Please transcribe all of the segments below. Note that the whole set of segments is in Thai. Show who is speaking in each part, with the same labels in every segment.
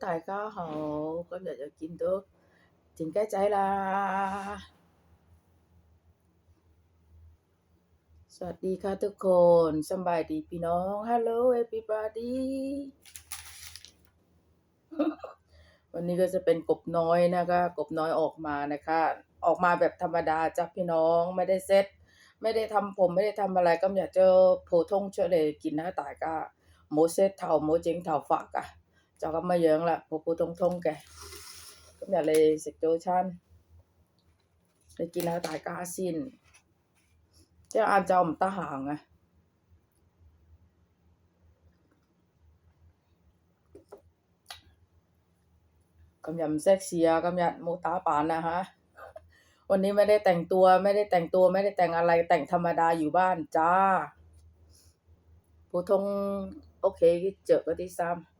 Speaker 1: 大家好，今日又见到静鸡仔啦！สวัสดีค่ะทุกคนสำบายดีพี่น้อง Hello everybody วันนี้ก็จะเป็นกบน้อยนะคะ กบน้อยออกมานะคะ ออกมาแบบธรรมดาจ้ะพี่น้องไม่ได้เซ็ตไม่ได้ทำผมไม่ได้ทำอะไรก็อยากจะ普通出嚟见下大家，冇 set 头冇整头 잠깐만여행라 보고통통게 그럼 야레 식조찬 레기나 다가 아신 제가 안자 엄따 항아 cầm nhầm sexy กำยัดมูตาปานนะฮะ วันนี้ไม่ได้แต่งตัวไม่ได้แต่งตัวไม่ได้แต่งอะไรแต่งธรรมดาอยู่บ้านจ้าผู้ทงโอเคเจอกันที่ซ้ำ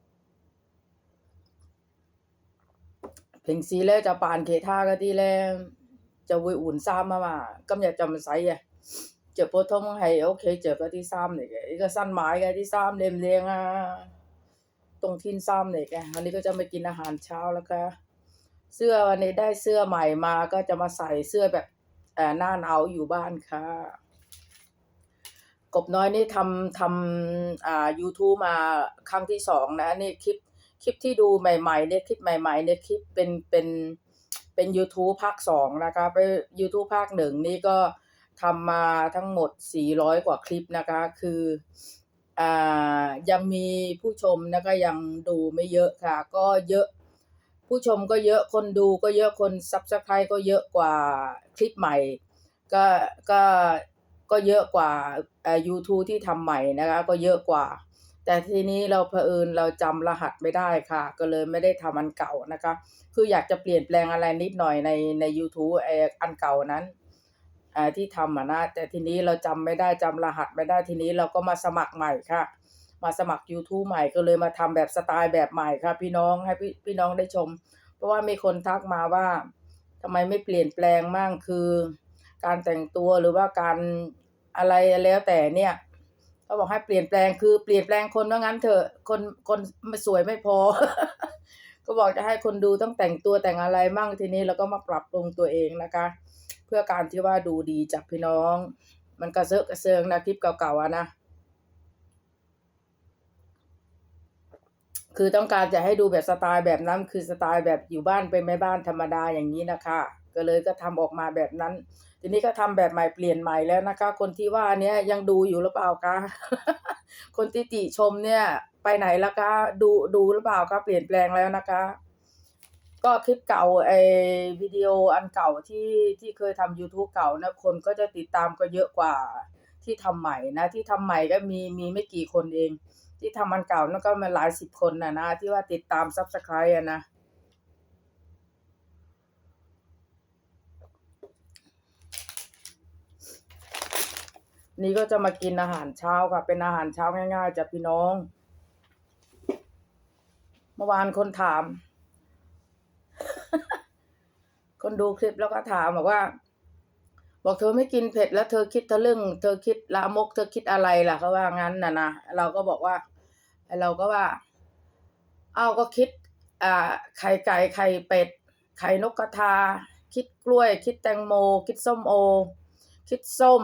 Speaker 1: 平时咧就扮其他嗰啲咧就会换衫啊嘛，今日就唔使啊，着普通系屋企着嗰啲衫嚟嘅，呢个新买嘅啲衫靓唔靓啊？冬天衫嚟嘅，วันนี้ก็จะมากินอาหารเช้าแล้วก็เสื้อวันนี้ได้เสื้อใหม่มาก็จะมาใส่เสื้อแบบเอ่อหน้าหนาวอยู่บ้านค่ะ กบน้อยนี่ทำทำอ่า YouTube มาครั้งที่สองนะนี่คลิป คลิปที่ดูใหม่ๆเนี่ยคลิปใหม่ๆเนี่ยคลิปเป็นเป็นเป็น YouTube ภาคสองนะคะไป YouTube ภาคหนึ่งนี่ก็ทำมาทั้งหมด 400 กว่าคลิปนะคะ คืออ่ายังมีผู้ชมนะคะยังดูไม่เยอะค่ะ ก็เยอะผู้ชมก็เยอะคนดูก็เยอะคน Subscribe ก็เยอะกว่าคลิปใหม่ ก็ก็ก็เยอะกว่าเอ่อ YouTube ที่ทำใหม่นะคะ ก็เยอะกว่า แต่ทีนี้เราเผอิญเราจำรหัสไม่ได้ค่ะ ก็เลยไม่ได้ทำอันเก่านะคะ คืออยากจะเปลี่ยนแปลงอะไรนิดหน่อยในใน u t u b e ไออันเก่านั้นอ่าที่ทำอะนะแต่ทีนี้เราจำไม่ได้จำรหัสไม่ได้ทีนี้เราก็มาสมัครใหม่ค่ะ มาสมัคร YouTube ใหม่ก็เลยมาทำแบบสไตล์แบบใหม่ค่ะ พี่น้องให้พี่พี่น้องได้ชม เพราะว่ามีคนทักมาว่าทำไมไม่เปลี่ยนแปลงมั่งคือ การแต่งตัวหรือว่าการอะไรแล้วแต่เนี่ย ก็บอกให้เปลี่ยนแปลงคือเปลี่ยนแปลงคนว่างั้นเถอะคนคนไม่สวยไม่พอ ก็บอกจะให้คนดูต้องแต่งตัวแต่งอะไรมั่งทีนี้เราก็มาปรับปรุงตัวเองนะคะ เพื่อการที่ว่าดูดีจากพี่น้อง มันกระเซาะกระเซิงนะคลิปเก่าๆอะนะคือต้องการจะให้ดูแบบสไตล์แบบนั้นคือสไตล์แบบอยู่บ้านเป็นแม่บ้านธรรมดาอย่างนี้นะคะ ก็เลยก็ทำออกมาแบบนั้น ทีนี้ก็ทำแบบใหม่เปลี่ยนใหม่แล้วนะคะ คนที่ว่าเนี้ยยังดูอยู่หรือเปล่าคะคนที่ติชมเนี่ยไปไหนแล้วคะดูดูหรือเปล่าคะเปลี่ยนแปลงแล้วนะคะ ก็คลิปเก่าไอ้วิดีโออันเก่าที่ที่เคยทำ YouTube เก่านะคนก็จะติดตามก็เยอะกว่าที่ทำใหม่นะ ที่ทำใหม่ก็มีมีไม่กี่คนเอง ที่ทำอันเก่านั่นก็มาหลายสิบคนนะนะที่ว่าติดตาม Subscribe อะนะ นี่ก็จะมากินอาหารเช้าค่ะ เป็นอาหารเช้าง่ายๆจากพี่น้อง เมื่อวานคนถาม คนดูคลิปแล้วก็ถามบอกว่า บอกเธอไม่กินเผ็ดแล้วเธอคิดทะลึ่ง เธอคิดลามก เธอคิดอะไรล่ะเขาว่างั้นน่ะนะเราก็บอกว่าเราก็ว่า เอ้าก็คิด อ่า ไข่ไก่ไข่เป็ด ไข่นกกระทา คิดกล้วย คิดแตงโม คิดส้มโอ คิดส้ม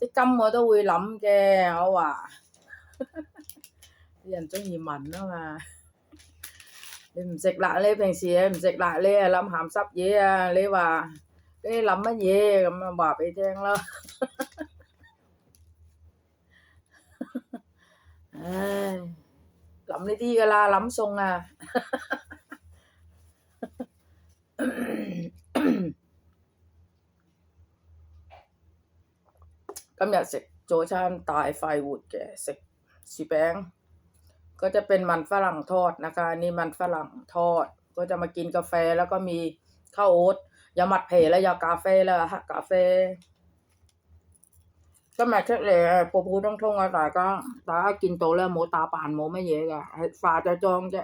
Speaker 1: 啲金我都會諗嘅我話啲人中意問啊嘛你唔食辣你平時你唔食辣你啊諗鹹濕嘢啊你話你諗乜嘢咁啊話俾你聽咯唉諗呢啲噶啦諗餸啊 今日食早餐大快活嘅，食薯饼 ก็จะเป็นมันฝรั่งทอดนะคะอันนี่มันฝรั่งทอด ก็จะมากินกาแฟแล้วก็มีข้าวโอ๊ตยามัดเพแล้วยากาแฟแล้วฮะกาแฟ ก็mà chắc là phổ phổ thông thông à tại có ta kinh tổ là mổ tà bản mổ mấy gì cả phá cho tròn chứ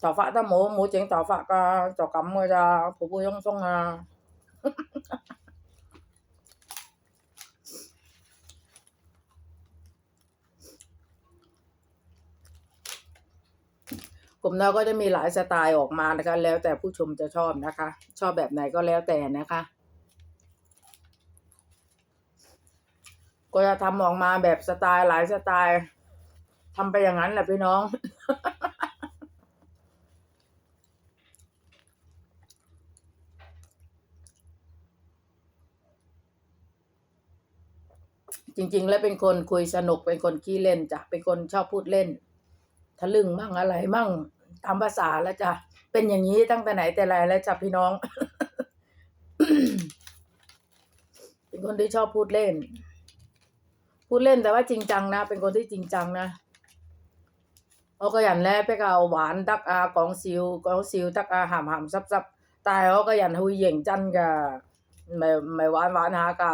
Speaker 1: tao phá ta mổ mổ chuyện tao phá ca cho cắm người ra phổ phổ thông thông à กลุ่มเ ราก็จะมีหลายสไตล์ออกมานะคะ แล้วแต่ผู้ชมจะชอบนะคะ ชอบแบบไหนก็แล้วแต่นะคะ ก็จะทำออกมาแบบสไตล์หลายสไตล์ทำไปอย่างนั้นแหละพี่น้องจริงๆ แล้วเป็นคนคุยสนุกเป็นคนขี้เล่นจ้ะเป็นคนชอบพูดเล่น ทะลึ่งมั่งอะไรมั่ง ตามภาษาแล้วจ้ะเป็นอย่างนี้ตั้งแต่ไหนแต่ไรแล้วจ้ะพี่น้อง เป็นคนที่ชอบพูดเล่น พูดเล่นแต่ว่าจริงจังนะ เป็นคนที่จริงจังนะเขาก็ยันแล้วไปกเอาหวานตักอากองซิวกองซิวตักอาหามหามซับซับตายเขาก็ยันหุยเหย่งจันกะไม่ไม่หวานหวานหากะ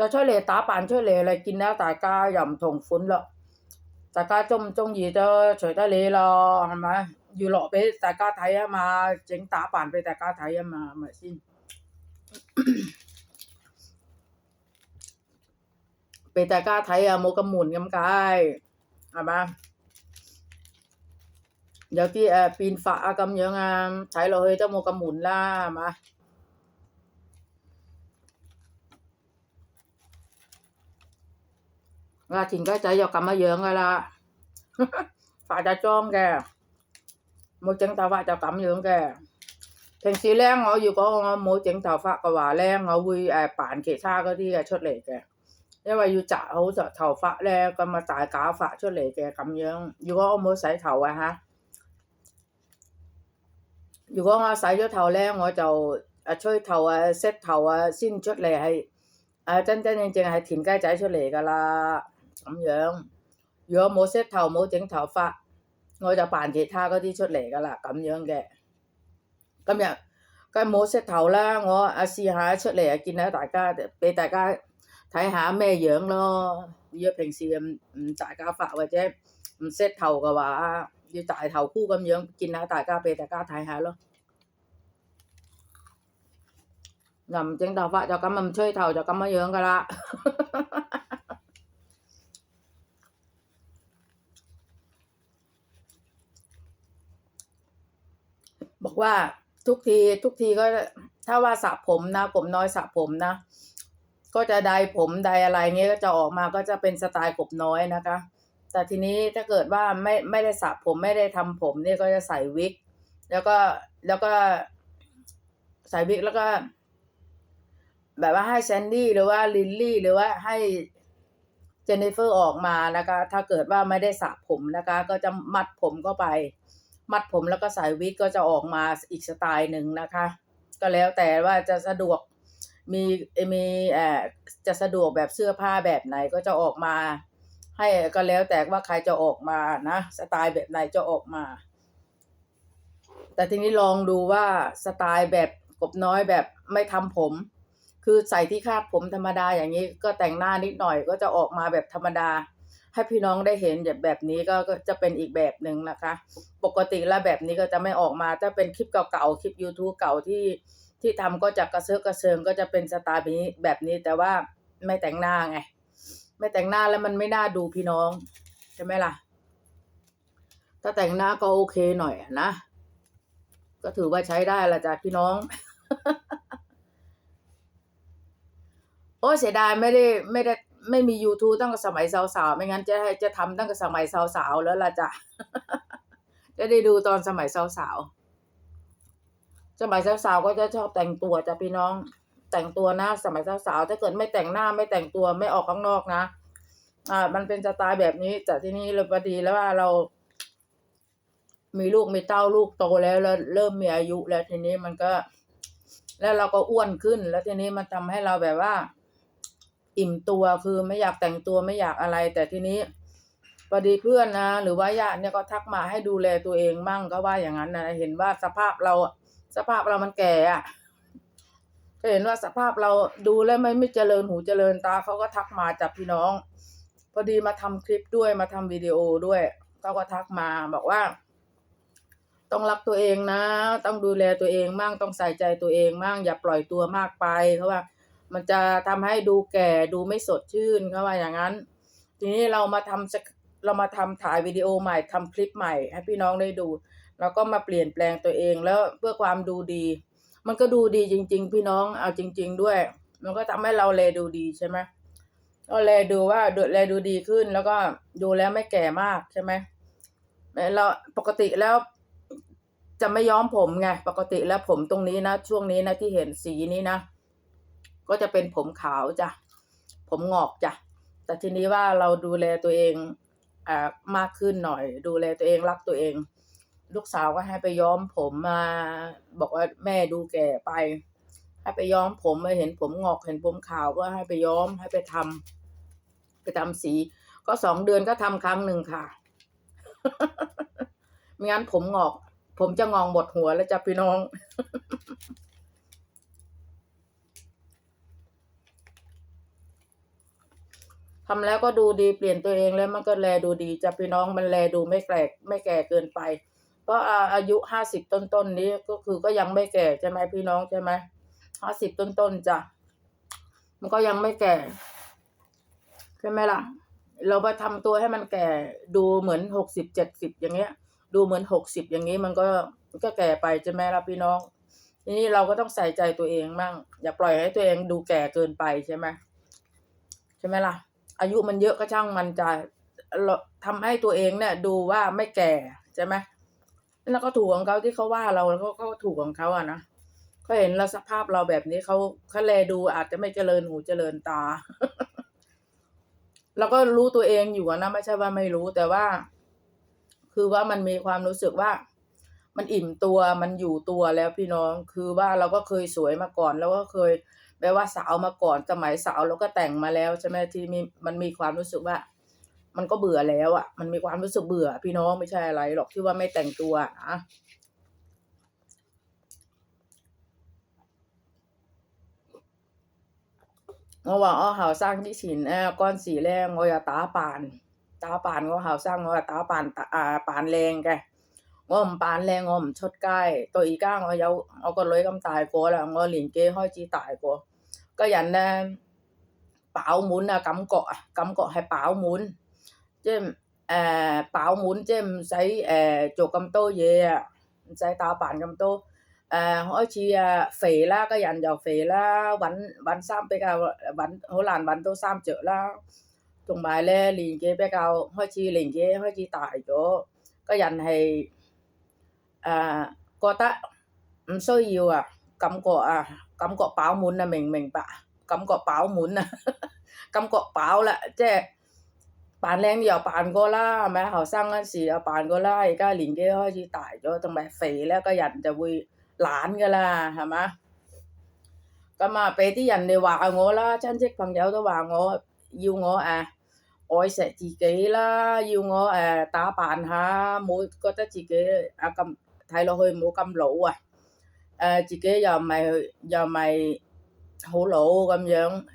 Speaker 1: จะช่วยเหลตาปานช่วยเหลอะไรกินแล้วตากาย่ำทงฟุ้นละตาก็จมจงยีจะช่วยตาเลรอมาอยู่หล่อไปตากาไทยมา เจ๋งตาปานไปตากาไทยมาเหมือนสิ้นเปตากาไทยอะโมกมุนกำกายอะมาเดี๋ยวที่ปีนฝากำเยอะงามใช้เราเฮ้ยเจ้าโมกมุนล่ามา 阿田雞仔就咁樣樣噶啦，化咗妝嘅，冇整頭髮就咁樣嘅。平時咧，我如果我冇整頭髮嘅話咧，我會誒、呃、扮其他嗰啲嘅出嚟嘅，因為要紮好咗頭髮咧，咁啊大假髮出嚟嘅咁樣。如果我冇洗頭啊嚇，如果我洗咗頭咧，我就誒吹頭啊、set 頭啊先出嚟係誒真真正正係田雞仔出嚟噶啦。 咁樣，如果冇 set 頭冇整頭髮，我就扮其他嗰啲出嚟噶啦，咁樣嘅。今日梗係冇 set 頭啦，我啊試下出嚟啊，見下大家，俾大家睇下咩樣咯。如果平時唔唔大假髮或者唔 set 頭嘅話，要大頭箍咁樣，見下大家俾大家睇下咯。又唔整頭髮就咁唔吹頭就咁樣樣噶啦。 บอกว่าทุกทีทุกทีก็ถ้าว่าสระผมนะ ผมน้อยสระผมนะ ก็จะไดผมไดอะไรเงี้ยก็จะออกมาก็จะเป็นสไตล์กบน้อยนะคะ แต่ทีนี้ถ้าเกิดว่าไม่ไม่ได้สระผมไม่ได้ทำผมเนี่ยก็จะใส่วิก แล้วก็แล้วก็ใส่วิกแล้วก็ แบบว่าให้แซนดี้หรือว่าลิลลี่หรือว่าให้เจนนิเฟอร์ออกมานะคะ ถ้าเกิดว่าไม่ได้สระผมนะคะ ก็จะมัดผมเข้าไป มัดผมแล้วก็ใส่วิกก็จะออกมาอีกสไตล์หนึ่งนะคะ ก็แล้วแต่ว่าจะสะดวกมีมีเอ่อจะสะดวกแบบเสื้อผ้าแบบไหนก็จะออกมา ให้ก็แล้วแต่ว่าใครจะออกมานะ สไตล์แบบไหนจะออกมา แต่ทีนี้ลองดูว่าสไตล์แบบกบน้อยแบบไม่ทำผม คือใส่ที่คาดผมธรรมดาอย่างนี้ก็แต่งหน้านิดหน่อยก็จะออกมาแบบธรรมดา ให้พี่น้องได้เห็นแบบแบบนี้ก็จะเป็นอีกแบบหนึ่งนะคะ ปกติแล้วแบบนี้ก็จะไม่ออกมาถ้าเป็นคลิปเก่าๆคลิป YouTube เก่าที่ที่ทำก็จะกระเซาะกระเซิงก็จะเป็นสไตล์แบบนี้แบบนี้แต่ว่าไม่แต่งหน้าไง ไม่แต่งหน้าแล้วมันไม่น่าดูพี่น้องใช่ไหมล่ะ ถ้าแต่งหน้าก็โอเคหน่อยนะ ก็ถือว่าใช้ได้ละจ้ะพี่น้องโอ้เสียดายไม่ได้ไม่ได้ ไม่มี YouTube ตั้งแต่สมัยสาวๆ ไม่งั้นจะให้จะทำตั้งแต่สมัยสาวๆ แล้วล่ะจ้ะ จะได้ดูตอนสมัยสาวๆ สมัยสาวๆ ก็จะชอบแต่งตัวจ้ะพี่น้อง แต่งตัวนะสมัยสาวๆ ถ้าเกิดไม่แต่งหน้าไม่แต่งตัวไม่ออกข้างนอกนะ อ่า มันเป็นสไตล์แบบนี้แต่ที่นี่เลยพอดีแล้วว่าเรา มีลูกมีเต้าลูกโตแล้วแล้วเริ่มมีอายุแล้วทีนี้มันก็ แล้วเราก็อ้วนขึ้นแล้วทีนี้มันทำให้เราแบบว่า อิ่มตัวคือไม่อยากแต่งตัวไม่อยากอะไร แต่ทีนี้พอดีเพื่อนนะ หรือว่าญาติเนี่ยก็ทักมาให้ดูแลตัวเองมั่งก็ว่าอย่างนั้นนะเห็นว่าสภาพเราสภาพเรามันแก่อะก็เห็นว่าสภาพเราดูแล้วไม่ไม่เจริญหูเจริญตาเขาก็ทักมาจากพี่น้อง พอดีมาทำคลิปด้วยมาทำวิดีโอด้วยเขาก็ทักมาบอกว่า ต้องรักตัวเองนะ ต้องดูแลตัวเองมั่งต้องใส่ใจตัวเองมั่งอย่าปล่อยตัวมากไปเขาว่า มันจะทำให้ดูแก่ดูไม่สดชื่นเขาว่าอย่างนั้น ทีนี้เรามาทำเรามาทำถ่ายวิดีโอใหม่ทำคลิปใหม่ให้พี่น้องได้ดูแล้วก็มาเปลี่ยนแปลงตัวเองแล้วเพื่อความดูดี มันก็ดูดีจริง ๆ พี่น้องเอาจริง ๆ ด้วย มันก็ทำให้เราแลดูดีใช่ไหมก็แลดูว่าดูแลดูดีขึ้นแล้วก็ดูแล้วไม่แก่มากใช่ไหมเราปกติแล้วจะไม่ย้อมผมไง ปกติแล้วผมตรงนี้นะ ช่วงนี้นะที่เห็นสีนี้นะ ก็จะเป็นผมขาวจ้ะ ผมงอกจ้ะ แต่ทีนี้ว่าเราดูแลตัวเองอ่ามากขึ้นหน่อย ดูแลตัวเองรักตัวเอง ลูกสาวก็ให้ไปย้อมผมมา บอกว่าแม่ดูแก่ไป ให้ไปย้อมผมมาเห็นผมงอกเห็นผมขาวก็ให้ไปย้อมให้ไปทำไปทำสี ก็สองเดือนก็ทำครั้งหนึ่งค่ะไม่งั้นผมงอก ผมจะงองหมดหัวแล้วจ้ะพี่น้อง ทำแล้วก็ดูดีเปลี่ยนตัวเองแล้วมันก็แลดูดีจะพี่น้องมันแลดูไม่แก่ไม่แก่เกินไปเพราะอายุห้าสิบต้นๆนนี้ก็คือก็ยังไม่แก่ใช่ไหมพี่น้องใช่ไหมห้าสิบต้นๆจ้ะมันก็ยังไม่แก่ใช่ไหมล่ะ เราไปทำตัวให้มันแก่ดูเหมือนหกสิบเจ็ดสิบอย่างเงี้ย ดูเหมือนหกสิบอย่างนี้มันก็มันก็แก่ไปใช่ไหมล่ะพี่น้อง ทีนี้เราก็ต้องใส่ใจตัวเองมั่งอย่าปล่อยให้ตัวเองดูแก่เกินไปใช่ไหมใช่ไหมล่ะ อายุมันเยอะก็ช่างมันจะเราทำให้ตัวเองเนี่ย ดูว่าไม่แก่ใช่ไหมแล้วก็ถูกของเขาที่เขาว่าเราแล้วก็ถูกของเขาอะนะเขาเห็นเราสภาพเราแบบนี้เขาเขาแลดูอาจจะไม่เจริญหูเจริญตาเราก็รู้ตัวเองอยู่นะไม่ใช่ว่าไม่รู้แต่ว่า คือว่ามันมีความรู้สึกว่า มันอิ่มตัวมันอยู่ตัวแล้วพี่น้อง คือว่าเราก็เคยสวยมาก่อน แล้วก็เคย แปลว่าสาวมาก่อนสมัยสาวเราก็แต่งมาแล้วใช่ไหมที่มีมันมีความรู้สึกว่า มันก็เบื่อแล้วอะ มันมีความรู้สึกเบื่อ พี่น้องไม่ใช่อะไรหรอกที่ว่าไม่แต่งตัวนะเมว่าอ้อหาวสร้างที่ฉินแอก้อนสีแรงงอยตาปาน ตาปานก็หาวสร้างงอยตาปานตาอ่าปานแรงแกงอมปานแรงงอมชดใกล้ตัวอีก้างเอาเยาเอาก็เลยกำตายกัวแล้วงอหลินเก้ห้อยจีตายกัว 個人咧飽滿啊，感覺啊，感覺係飽滿，即係誒飽滿，即係唔使誒做咁多嘢啊，唔使打扮咁多。誒、開始啊肥啦，個人又肥啦，揾揾衫比較揾好難揾到衫着啦，同埋咧年紀比較開始年紀開始大咗，個人係誒、覺得唔需要啊，感覺啊 感覺飽滿啊，明唔明白？感覺飽滿啊，感覺飽啦，即係扮靚又扮過啦，係咪？後生嗰陣時又扮過啦，而家年紀開始大咗，同埋肥咧，個人就會懶噶啦，係嘛？咁啊，俾啲人哋話我啦，親戚朋友都話我要我誒、愛錫自己啦，要我誒、打扮下，冇覺得自己啊咁睇落去冇咁老啊， 誒、自己又唔係又唔係好老咁樣，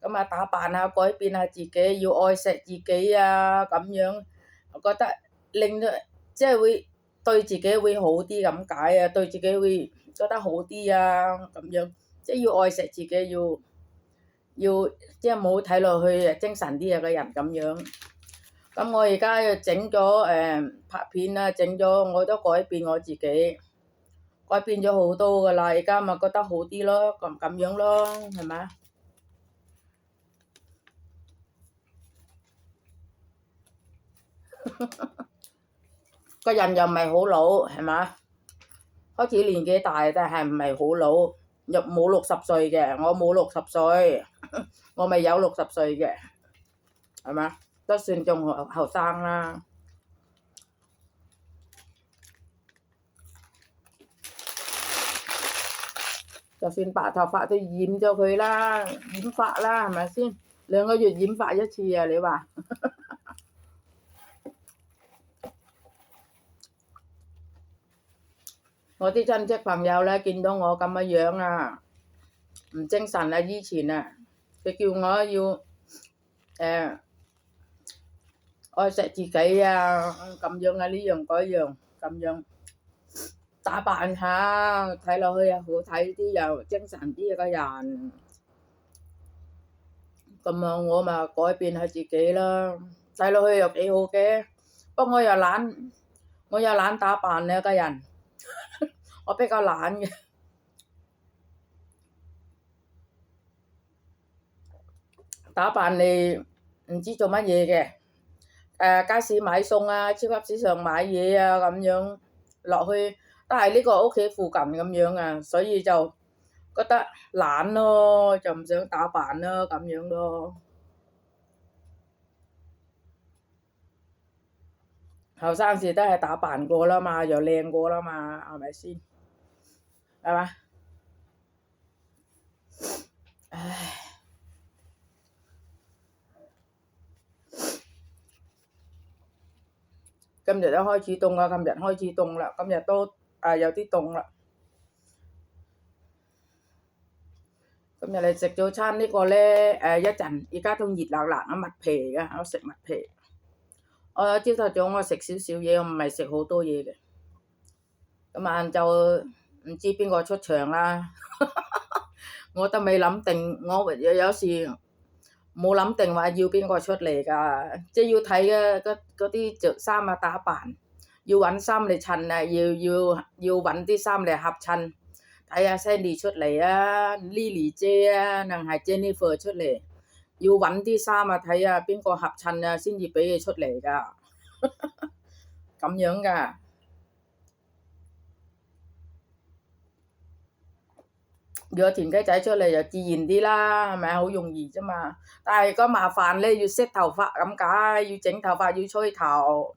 Speaker 1: 咁啊打扮下改變下自己，要愛錫自己啊咁樣，我覺得令到即係會對自己會好啲咁解啊，對自己會覺得好啲啊咁樣，即係要愛錫自己，要要即係冇睇落去精神啲啊個人咁樣。咁我而家又整咗誒拍片啦，整咗我都改變我自己， 改變咗好多噶啦，而家咪覺得好啲咯，咁咁樣咯，係咪？個人又唔係好老，係嘛？開始年紀大，但係唔係好老，又冇六十歲嘅，我冇六十歲，我咪有六十歲嘅，係嘛？都算仲後後生啦。 就算白頭髮都染咗佢啦，染髮啦，係咪先？兩個月染髮一次啊！你話？我啲親戚朋友咧，見到我咁嘅樣啊，唔精神啊！以前啊，佢叫我要誒、呃、愛惜自己啊，咁樣啊，呢樣嗰樣咁樣 打扮下，睇落去又好睇啲，又精神啲嘅人。咁啊，我咪改變下自己啦，睇落去又幾好嘅。不過我又懶，我又懶打扮咧，個人。我比較懶嘅，打扮你唔知做乜嘢嘅。誒、街市買餸啊，超級市場買嘢啊，咁樣落去 都係呢個屋企附近咁樣啊，所以就覺得懶咯，就唔想打扮咯，咁樣咯。後生時都係打扮過啦嘛，又靚過啦嘛，係咪先？係嘛？唉，今日都開始凍啦，今日開始凍啦，今日都 啊有啲凍啦。今日你食早餐呢個咧誒一陣，而家都熱辣辣嘅麥皮嚟嘅，我食麥皮。我朝頭早我食少少嘢，我唔係食好多嘢嘅。咁晏晝唔知邊個出場啦，我都未諗定，我有有時冇諗定話要邊個出嚟㗎，即係要睇嘅嗰嗰啲着衫啊打扮， 要揾衫嚟襯啊，要要要揾啲衫嚟合襯，睇下 Sandy 出嚟啊，Lily 姐啊，定係 Jennifer 出嚟。要揾啲衫啊，睇下邊個合襯啊，先至俾佢出嚟噶，咁樣噶。如果田雞仔出嚟就自然啲啦，係咪好容易啫嘛？但係個麻煩咧，要 set 頭髮咁解，要整頭髮，要吹頭，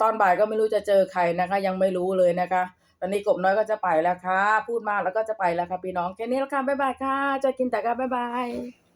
Speaker 1: ตอนบ่ายก็ไม่รู้จะเจอใครนะคะ ยังไม่รู้เลยนะคะ ตอนนี้กบน้อยก็จะไปแล้วค่ะ พูดมากแล้วก็จะไปแล้วค่ะพี่น้องแค่นี้แล้วค่ะบ๊ายบายค่ะจะกินแต่ค่ะบ๊ายบาย